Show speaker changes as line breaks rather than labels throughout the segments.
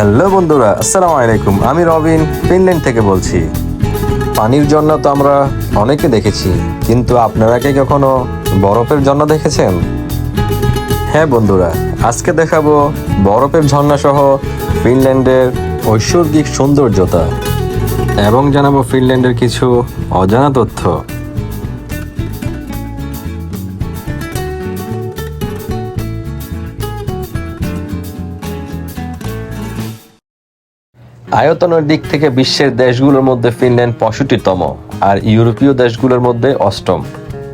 Hello বন্ধুরা, আসসালামু আলাইকুম। আমি রবিন, ফিনল্যান্ড থেকে বলছি। পানির জন্য তো আমরা অনেকে দেখেছি, কিন্তু আপনারা কি কখনো বরফের জন্য দেখেছেন? হ্যাঁ বন্ধুরা, আজকে দেখাবো বরফের ঝর্ণা সহ ফিনল্যান্ডের ঐশ্বর্যিক সৌন্দর্যতা এবং জানাব ফিনল্যান্ডের কিছু অজানা তথ্য। আয়তনের দিক থেকে বিশ্বের দেশগুলোর মধ্যে ফিনল্যান্ড পঁয়ষট্টিতম আর ইউরোপীয় দেশগুলোর মধ্যে অষ্টম।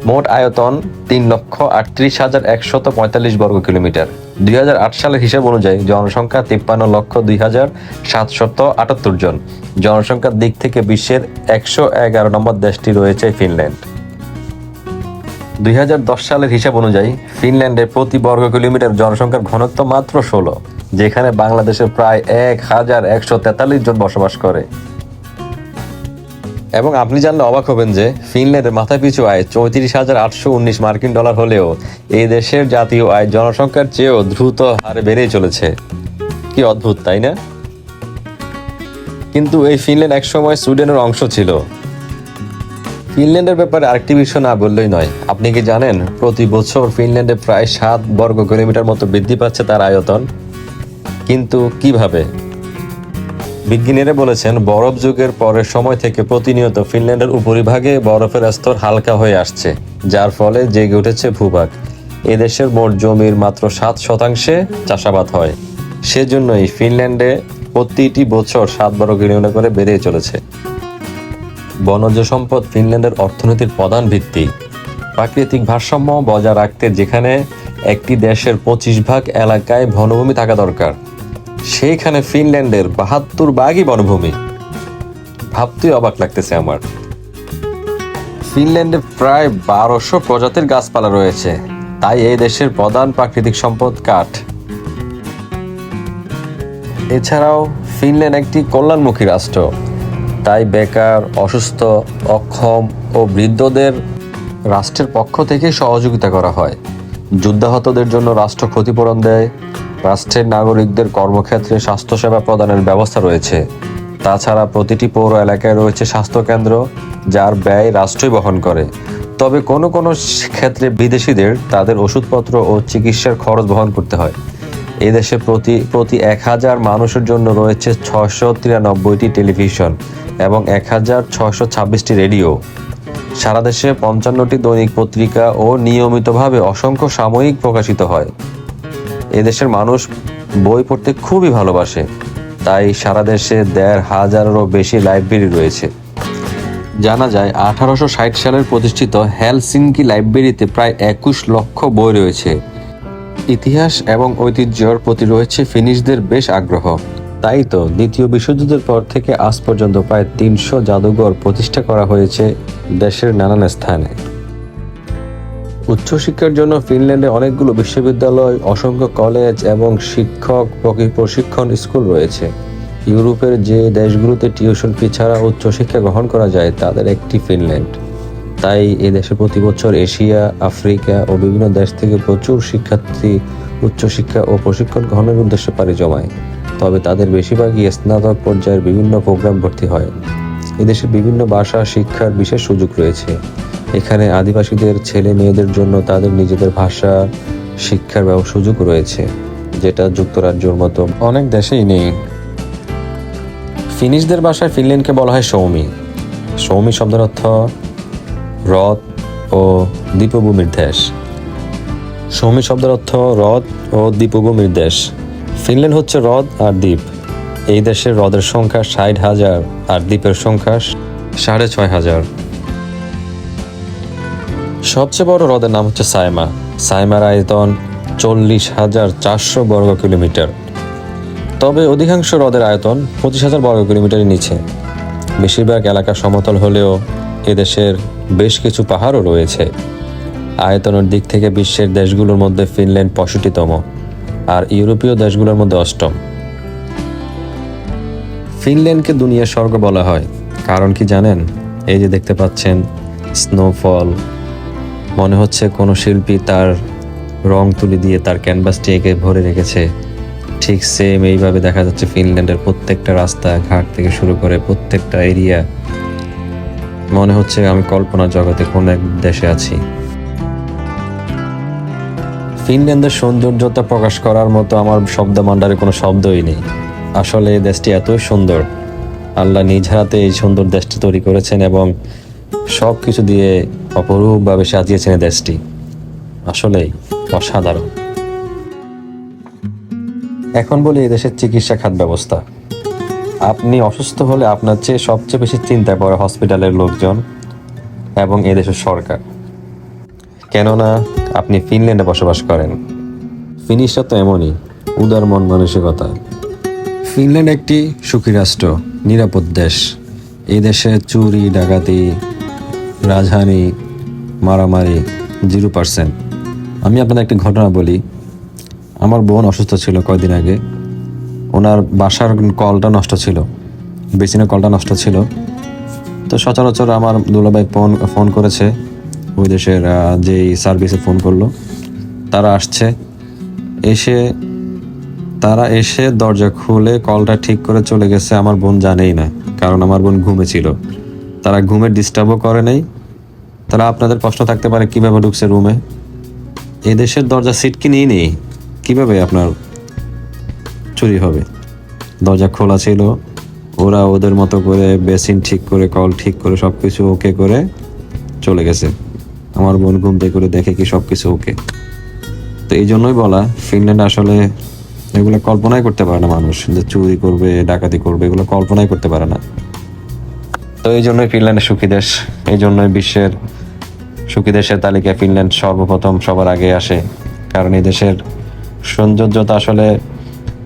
মোট আয়তন তিন লক্ষ আটত্রিশ হাজার একশত পঁয়তাল্লিশ বর্গ কিলোমিটার। দুই হাজার আট সালের হিসাব অনুযায়ী জনসংখ্যা তিপ্পান্ন লক্ষ দুই হাজার সাতশত আটাত্তর জন। জনসংখ্যার দিক থেকে বিশ্বের একশো এগারো নম্বর দেশটি রয়েছে ফিনল্যান্ড। দুই হাজার দশ সালের হিসাব অনুযায়ী ফিনল্যান্ডে প্রতি বর্গ কিলোমিটার জনসংখ্যার ঘনত্ব মাত্র ষোলো। যেখানে বাংলাদেশের প্রায় এক হাজার একশো তেতাল্লিশ জন বসবাস করে। এবং আপনি জানলে অবাক হবেন যে ফিনল্যান্ডের মাথা পিছু আয় চৌত্রিশ হাজার আটশো উনিশ মার্কিন ডলার হলেও এই দেশের জাতীয় আয় জনসংখ্যার চেয়েও দ্রুত হারে বেড়েই চলেছে। কি অদ্ভুত, তাই না? কিন্তু এই ফিনল্যান্ড একসময় সুইডেনের অংশ ছিল। ফিনল্যান্ডের ব্যাপারে আরেকটি বিষয় না বললেই নয়। আপনি কি জানেন, প্রতি বছর ফিনল্যান্ডে প্রায় সাত বর্গ কিলোমিটার মতো বৃদ্ধি পাচ্ছে তার আয়তন? কিন্তু কীভাবে? বিজ্ঞানীরা বলেছেন, বরফ যুগের পরের সময় থেকে প্রতিনিয়ত ফিনল্যান্ডের উপরিভাগে বরফের স্তর হালকা হয়ে আসছে, যার ফলে জেগে উঠেছে ভূভাগ। এদেশের মোট জমির মাত্র সাত শতাংশে চাষাবাদ হয়। সেজন্যই ফিনল্যান্ডে প্রতিটি বছর সাত বর্গ কিলোমিটার করে বেড়ে চলেছে। বনজ সম্পদ ফিনল্যান্ডের অর্থনীতির প্রধান ভিত্তি। প্রাকৃতিক ভারসাম্য বজায় রাখতে যেখানে একটি দেশের পঁচিশ ভাগ এলাকায় বনভূমি থাকা দরকার। সেইখানে ফিনল্যান্ডের বাহাত্তর বাঘই বনভূমি। ভাবতেই অবাক লাগতেছে আমার। ফিনল্যান্ডে প্রায় বারোশো প্রজাতির গাছপালা রয়েছে। তাই এই দেশের প্রধান প্রাকৃতিক সম্পদ কাঠ। এছাড়াও ফিনল্যান্ড একটি কল্যাণমুখী রাষ্ট্র। তাই বেকার, অসুস্থ, অক্ষম ও বৃদ্ধদের রাষ্ট্রের পক্ষ থেকে সহযোগিতা করা হয়। যুদ্ধাহতদের জন্য রাষ্ট্র ক্ষতিপূরণ দেয়। রাষ্ট্রের নাগরিকদের কর্মক্ষেত্রে স্বাস্থ্যসেবা প্রদানের ব্যবস্থা রয়েছে। তাছাড়া প্রতিটি পৌর এলাকায় রয়েছে স্বাস্থ্যকেন্দ্র, যার ব্যয় রাষ্ট্রই বহন করে। তবে কোনো কোনো ক্ষেত্রে বিদেশিদের তাদের ওষুধপত্র ও চিকিৎসার খরচ বহন করতে হয়। এদেশে প্রতি প্রতি এক হাজার মানুষের জন্য রয়েছে ছশো তিরানব্বইটি টেলিভিশন এবং এক হাজার ছশো ছাব্বিশটি রেডিও। সারা দেশে পঞ্চান্নটি দৈনিক পত্রিকা ও নিয়মিতভাবে অসংখ্য সাময়িক প্রকাশিত হয়। এদেশের মানুষ বই পড়তে খুবই ভালোবাসে, তাই সারা দেশে দেড় হাজারেরও বেশি লাইব্রেরি রয়েছে। জানা যায়, আঠারোশো ষাট সালের প্রতিষ্ঠিত হেলসিঙ্কি লাইব্রেরিতে প্রায় একুশ লক্ষ বই রয়েছে। ইতিহাস এবং ঐতিহ্যর প্রতি রয়েছে ফিনিশদের বেশ আগ্রহ। তাই তো দ্বিতীয় বিশ্বযুদ্ধের পর থেকে আজ পর্যন্ত প্রায় তিনশো জাদুঘর প্রতিষ্ঠা করা হয়েছে দেশের নানান স্থানে। উচ্চশিক্ষার জন্য ফিনল্যান্ডে অনেকগুলো বিশ্ববিদ্যালয়, অসংখ্য কলেজ এবং শিক্ষক প্রশিক্ষণ স্কুল রয়েছে। ইউরোপের যে দেশগুলোতে টিউশন ফি ছাড়া উচ্চশিক্ষা গ্রহণ করা যায়, তাদের একটি ফিনল্যান্ড। তাই এ দেশে প্রতি বছর এশিয়া, আফ্রিকা ও বিভিন্ন দেশ থেকে প্রচুর শিক্ষার্থী উচ্চশিক্ষা ও প্রশিক্ষণ গ্রহণের উদ্দেশ্যে পাড়ি জমায়। তবে তাদের বেশিরভাগই স্নাতক পর্যায়ের বিভিন্ন প্রোগ্রাম ভর্তি হয়। এদেশে বিভিন্ন ভাষা শিক্ষার বিশেষ সুযোগ রয়েছে। এখানে আদিবাসীদের ছেলে মেয়েদের জন্য তাদের নিজেদের ভাষা, শিক্ষার সুযোগ রয়েছে, যেটা যুক্তরাজ্যের মতো অনেক দেশেই নেই। ফিনিশদের ভাষায় ফিনল্যান্ডকে বলা হয় সৌমি। সৌমি শব্দের অর্থ হ্রদ ও দ্বীপভূমির দেশ। সৌমি শব্দের অর্থ হ্রদ ও দ্বীপভূমির দেশ। ফিনল্যান্ড হচ্ছে হ্রদ আর দ্বীপ। এই দেশের হ্রদের সংখ্যা ষাট হাজার আর দ্বীপের সংখ্যা সাড়ে ছয় হাজার। সবচেয়ে বড় হ্রদের নাম হচ্ছে সাইমা। সাইমার আয়তন চল্লিশ হাজার চারশো বর্গ কিলোমিটার। তবে অধিকাংশ হ্রদের আয়তন পঁচিশ হাজার বর্গ কিলোমিটারের নিচে। বেশিরভাগ এলাকা সমতল হলেও এদেশের বেশ কিছু পাহাড়ও রয়েছে। আয়তনের দিক থেকে বিশ্বের দেশগুলোর মধ্যে ফিনল্যান্ড পঁয়ষট্টিতম আর ইউরোপীয় দেশগুলোর মধ্যে অষ্টম। ফিনল্যান্ডকে দুনিয়ার স্বর্গ বলা হয়। কারণ কি জানেন? এই যে দেখতে পাচ্ছেন স্নোফল মনে হচ্ছে কোনো শিল্পী তার রং তুলি দিয়ে তার ক্যানভাসটি এঁকে ভরে রেখেছে। ঠিক সেম এইভাবে দেখা যাচ্ছে ফিনল্যান্ডের প্রত্যেকটা রাস্তা ঘাট থেকে শুরু করে প্রত্যেকটা এরিয়া মনে হচ্ছে আমি কল্পনা জগতে কোন এক দেশে আছি। ফিনল্যান্ডের সৌন্দর্যতা প্রকাশ করার মতো আমার শব্দ ভাণ্ডারে কোনো শব্দই নেই। আসলে এই দেশটি এতই সুন্দর। আল্লাহ নিজ হাতে এই সুন্দর দেশটি তৈরি করেছেন এবং সব কিছু দিয়ে অপরূপভাবে সাজিয়েছেন দেশটি। আসলেই অসাধারণ। এখন বলি এই দেশের চিকিৎসা খাত ব্যবস্থা। আপনি অসুস্থ হলে আপনার চেয়ে সবচেয়ে বেশি চিন্তা করে হসপিটালের লোকজন এবং এদেশের সরকার। কেননা, আপনি ফিনল্যান্ডে বসবাস করেন। ফিনিশটা তো এমনই, উদার মন মানসিকতা। ফিনল্যান্ড একটি সুখী রাষ্ট্র, নিরাপদ দেশ। এই দেশে চুরি, ডাকাতি রাজহানি মারামারি জিরো পার্সেন্ট আমি আপনাদের একটি ঘটনা বলি। আমার বোন অসুস্থ ছিল কয়দিন আগে। ওনার বাসার কলটা নষ্ট ছিল। বেসিনের কলটা নষ্ট ছিল। তো সচরাচর আমার দুলাভাই ফোন ফোন করেছে। ওই দেশের যেই সার্ভিসে ফোন করল। তারা আসছে। এসে তারা এসে দরজা খুলে কলটা ঠিক করে চলে গেছে। আমার বোন জানেই না, কারণ আমার বোন ঘুমে ছিল। তারা ঘুমে ডিস্টার্বও করে নাই। তারা আপনাদের প্রশ্ন থাকতে পারে, কীভাবে ঢুকছে রুমে এই দেশের দরজা সিট কি নিয়ে নেই? কীভাবে আপনার চুরি হবে? দরজা খোলা ছিল, ওরা ওদের মতো করে বেসিন ঠিক করে কল ঠিক করে সব কিছু ওকে করে চলে গেছে। আমার বোন ঘুম থেকে করে দেখে কি সব কিছু ওকে তো এই জন্যই বলা ফিনল্যান্ড আসলে এগুলো কল্পনাই করতে পারে না মানুষ, যে চুরি করবে, ডাকাতি করবে, এগুলো কল্পনাই করতে পারে না। তো এই জন্যই ফিনল্যান্ডের সুখী দেশ, এই জন্যই বিশ্বের সুখী দেশের তালিকায় ফিনল্যান্ড সর্বপ্রথম সবার আগে আসে। কারণ এই দেশের সৌন্দর্যতা আসলে,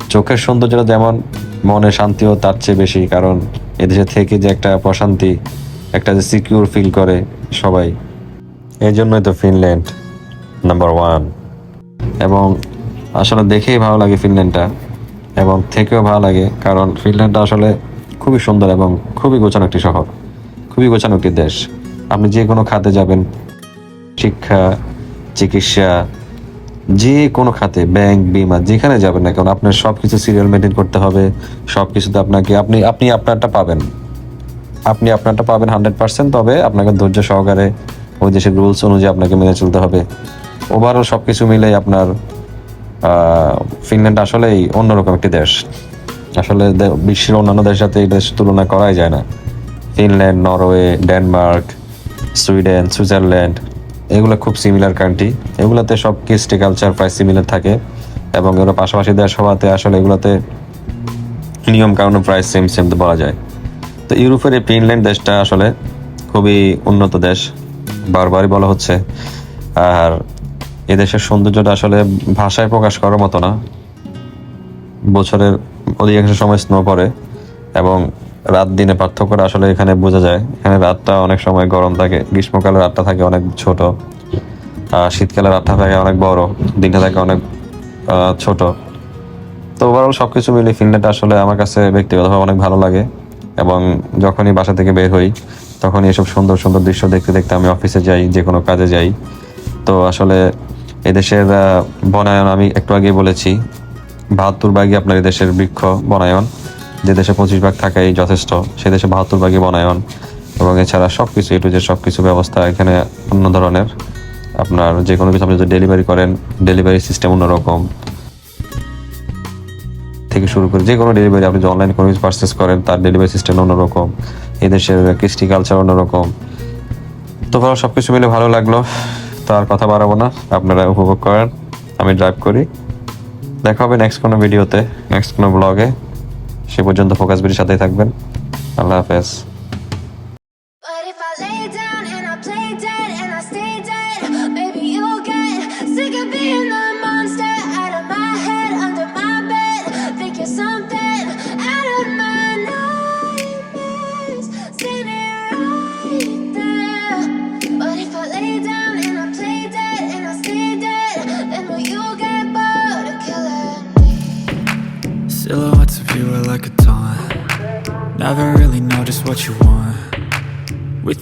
চোখের সৌন্দর্যটা যেমন মনে শান্তিও তার চেয়ে বেশি। কারণ এদেশে থেকে যে একটা প্রশান্তি, একটা যে সিকিউর ফিল করে সবাই। এই জন্যই তো ফিনল্যান্ড নাম্বার ওয়ান এবং আসলে দেখেই ভালো লাগে ফিনল্যান্ডটা। এবং থেকেও ভালো লাগে, কারণ ফিনল্যান্ডটা আসলে খুবই সুন্দর এবং খুবই গোছানো একটি শহর। খুবই গোছানো একটি দেশ। আপনি যে কোনো খাতে যাবেন শিক্ষা, চিকিৎসা, যে কোনো খাতে ব্যাংক বিমা, যেখানে যাবেন না কারণ আপনার সব কিছু সিরিয়াল মেনটেন করতে হবে সব কিছুতে আপনাকে, আপনি আপনি আপনারটা পাবেন। আপনি আপনারটা পাবেন হান্ড্রেড পার্সেন্ট তবে আপনাকে ধৈর্য সহকারে ওই দেশের রুলস অনুযায়ী আপনাকে মেনে চলতে হবে। ওভারঅল সব কিছু মিলেই আপনার ফিনল্যান্ড আসলেই অন্যরকম একটি দেশ। আসলে বিশ্বের অন্যান্য দেশের সাথে এই দেশ তুলনা করাই যায় না। Finland Norway Denmark Sweden Switzerland এগুলো খুব সিমিলার কান্ট্রি এগুলোতে সব কৃষ্টি কালচার প্রায় সিমিলার থাকে এবং এগুলো পাশাপাশি দেশ হওয়াতে আসলে এগুলোতে নিয়ম কারণ প্রায় সেম সেম বলা যায়। তো ইউরোপের এই ফিনল্যান্ড দেশটা আসলে খুবই উন্নত দেশ, বারবারই বলা হচ্ছে। আর এদেশের সৌন্দর্যটা আসলে ভাষায় প্রকাশ করার মতো না। বছরের অধিকাংশ সময় স্নো পড়ে এবং রাত দিনে পার্থক্যটা আসলে এখানে বোঝা যায়। এখানে রাতটা অনেক সময় গরম থাকে, গ্রীষ্মকালে রাতটা থাকে অনেক ছোট, আর শীতকালে রাতটা থাকে অনেক বড়, দিনটা থাকে অনেক ছোট। তো ওভারঅল সব কিছু মিলিয়ে ফিনল্যান্ড আসলে আমার কাছে ব্যক্তিগতভাবে অনেক ভালো লাগে এবং যখনই বাসা থেকে বের হই তখন এসব সুন্দর সুন্দর দৃশ্য দেখতে দেখতে আমি অফিসে যাই যে কোনো কাজে যাই। তো আসলে এদেশের বনায়ন আমি একটু আগে বলেছি। বাহাত্তর ভাগই আপনার দেশের বৃক্ষ বনায়ন। যে দেশে পঁচিশ ভাগ থাকাই যথেষ্ট, সে দেশে বাহাত্তর ভাগই বনায়ন এবং এছাড়া সব কিছু এটু যে সব কিছু ব্যবস্থা এখানে অন্য ধরনের। আপনার যে কোনো কিছু আপনি যদি ডেলিভারি করেন ডেলিভারি সিস্টেম অন্যরকম। থেকে শুরু করে যে কোনো ডেলিভারি আপনি যদি অনলাইন কোনো কিছু পারচেস করেন, তার ডেলিভারি সিস্টেম অন্যরকম। এই দেশের কৃষ্টি কালচার অন্যরকম। তো ভালো সব কিছু মিলে ভালো লাগল। তো আর কথা বাড়াবো না, আপনারা উপভোগ করেন। আমি ড্রাইভ করি। দেখা হবে নেক্সট কোনো ভিডিওতে নেক্সট কোনো ব্লগে সে পর্যন্ত ফোকাস বিডির সাথেই থাকবেন। আল্লাহ হাফেজ।